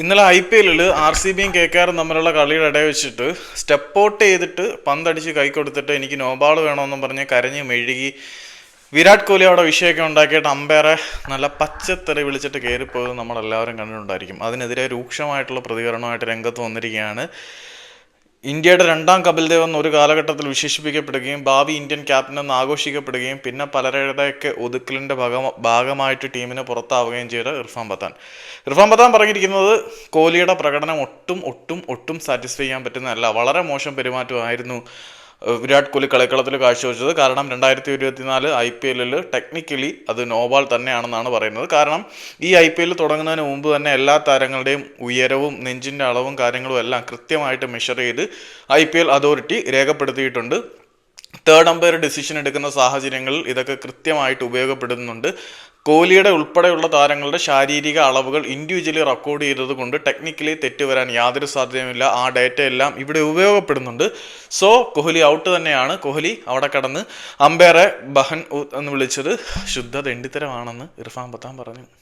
ഇന്നലെ I P എല്ലിൽ R C ബിയും കെ കെ ആറും തമ്മിലുള്ള കളിയുടെ ഇടയിൽ വെച്ചിട്ട് സ്റ്റെപ്പ് ഔട്ട് ചെയ്തിട്ട് പന്തടിച്ച് കൈ കൊടുത്തിട്ട് എനിക്ക് നോബാൾ വേണമെന്നും പറഞ്ഞ് കരഞ്ഞ് മെഴുകി. വിരാട് കോഹ്ലി അവിടെ വിഷയമൊക്കെ ഉണ്ടാക്കിയിട്ട് അമ്പയറെ നല്ല പച്ചത്തെറി വിളിച്ചിട്ട് കയറിപ്പോയത് നമ്മളെല്ലാവരും കണ്ടിട്ടുണ്ടായിരിക്കും. അതിനെതിരെ രൂക്ഷമായിട്ടുള്ള പ്രതികരണമായിട്ട് രംഗത്ത് വന്നിരിക്കുകയാണ്. ഇന്ത്യയുടെ രണ്ടാം കപിൽദേവ് എന്ന് ഒരു കാലഘട്ടത്തിൽ വിശേഷിപ്പിക്കപ്പെടുകയും ഭാവി ഇന്ത്യൻ ക്യാപ്റ്റൻ എന്ന് ആഘോഷിക്കപ്പെടുകയും പിന്നെ പലരുടെയൊക്കെ ഒതുക്കലിന്റെ ഭാഗം ഭാഗമായിട്ട് ടീമിന് പുറത്താവുകയും ചെയ്ത ഇർഫാൻ പത്താൻ. ഇർഫാൻ പത്താൻ പറഞ്ഞിരിക്കുന്നത് കോഹ്ലിയുടെ പ്രകടനം ഒട്ടും ഒട്ടും ഒട്ടും സാറ്റിസ്ഫൈ ചെയ്യാൻ പറ്റുന്നതല്ല. വളരെ മോശം പെരുമാറ്റമായിരുന്നു വിരാട് കോഹ്ലി കളിക്കളത്തിൽ കാഴ്ചവെച്ചത്. കാരണം രണ്ടായിരത്തി ഇരുപത്തിനാല് ഐ പി എല്ലിൽ ടെക്നിക്കലി അത് നോബാൾ തന്നെയാണെന്നാണ് പറയുന്നത്. കാരണം ഈ ഐ പി എൽ തുടങ്ങുന്നതിന് മുമ്പ് തന്നെ എല്ലാ താരങ്ങളുടെയും ഉയരവും നെഞ്ചിന്റെ അളവും കാര്യങ്ങളും എല്ലാം കൃത്യമായിട്ട് മെഷർ ചെയ്ത് ഐ പി എൽ അതോറിറ്റി രേഖപ്പെടുത്തിയിട്ടുണ്ട്. തേർഡ് അമ്പയർ ഡിസിഷൻ എടുക്കുന്ന സാഹചര്യങ്ങളിൽ ഇതൊക്കെ കൃത്യമായിട്ട് ഉപയോഗപ്പെടുന്നുണ്ട്. കോഹ്ലിയുടെ ഉൾപ്പെടെയുള്ള താരങ്ങളുടെ ശാരീരിക അളവുകൾ ഇൻഡിവിജ്വലി റെക്കോർഡ് ചെയ്തത് കൊണ്ട് ടെക്നിക്കലി തെറ്റ് വരാൻ യാതൊരു സാധ്യതയുമില്ല. ആ ഡേറ്റ എല്ലാം ഇവിടെ ഉപയോഗപ്പെടുന്നുണ്ട്. സോ കോഹ്ലി ഔട്ട് തന്നെയാണ്. കോഹ്ലി അവിടെ കടന്ന് അമ്പയറെ ബഹൻ എന്ന് വിളിച്ചത്. ശുദ്ധ തെണ്ടിത്തരമാണെന്ന് ഇർഫാൻ പത്താൻ പറഞ്ഞു.